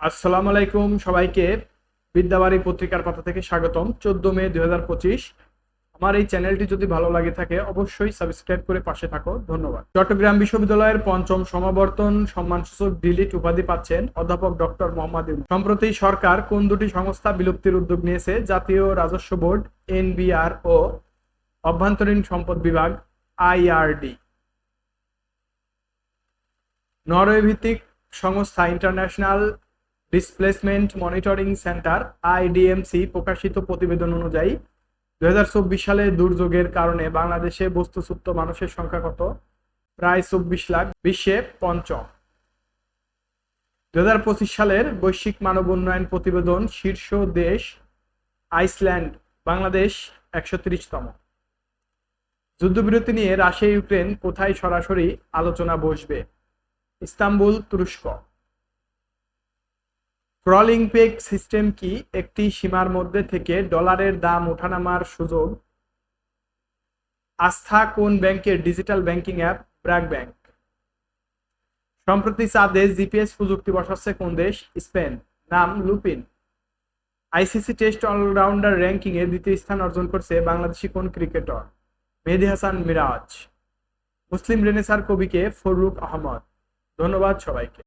আসসালামু আলাইকুম সবাইকে। বিদ্যাবাড়ি পত্রিকার পাতা থেকে স্বাগতম। চোদ্দ মে দু হাজার পঁচিশ। আমার এই চ্যানেলটি যদি ভালো লাগে থাকে, অবশ্যই সাবস্ক্রাইব করে পাশে থাকো। ধন্যবাদ। চট্টগ্রাম বিশ্ববিদ্যালয়ের পঞ্চম সমাবর্তন সম্মানসূচক ডিলিট উপাধি পাচ্ছেন অধ্যাপক ডক্টর মোহাম্মদ। সম্প্রতি সরকার কোন দুটি সংস্থা বিলুপ্তির উদ্যোগ নিয়েছে, জাতীয় রাজস্ব বোর্ড এনবিআর ও অভ্যন্তরীণ সম্পদ বিভাগ, আইআরডি। নরওয়ে ভিত্তিক সংস্থা International Displacement Monitoring Centre IDMC প্রকাশিত প্রতিবেদন অনুযায়ী, দুই সালে দুর্যোগের কারণে বাংলাদেশে বস্তুচ্যুত মানুষের সংখ্যা কত? প্রায় চব্বিশ লাখ, বিশ্বে পঞ্চম। দু হাজার পঁচিশ সালের বৈশ্বিক মানব উন্নয়ন প্রতিবেদন শীর্ষ দেশ আইসল্যান্ড, বাংলাদেশ একশো তম যুদ্ধবিরতি নিয়ে রাশিয়া, ইউক্রেন কোথায় সরাসরি আলোচনা বসবে? ইস্তাম্বুল, তুরস্ক। ক্রলিং পেগ সিস্টেম কি একটি সীমার মধ্যে থেকে ডলারের দাম ওঠানামার সুযোগ? আস্থা কোন ব্যাংকের digital banking app? BRAC bank. সম্প্রতি চাঁদে জিপিএস প্রযুক্তি বসাচ্ছে কোন দেশ? স্পেন। নাম Lupin. ICC test all-rounder ranking এ দ্বিতীয় স্থান অর্জন করছে বাংলাদেশি কোন ক্রিকেটার? মেহেদি হাসান মিরাজ। মুসলিম রেনেসার কবিকে ফররুক আহমদ। ধন্যবাদ সবাইকে।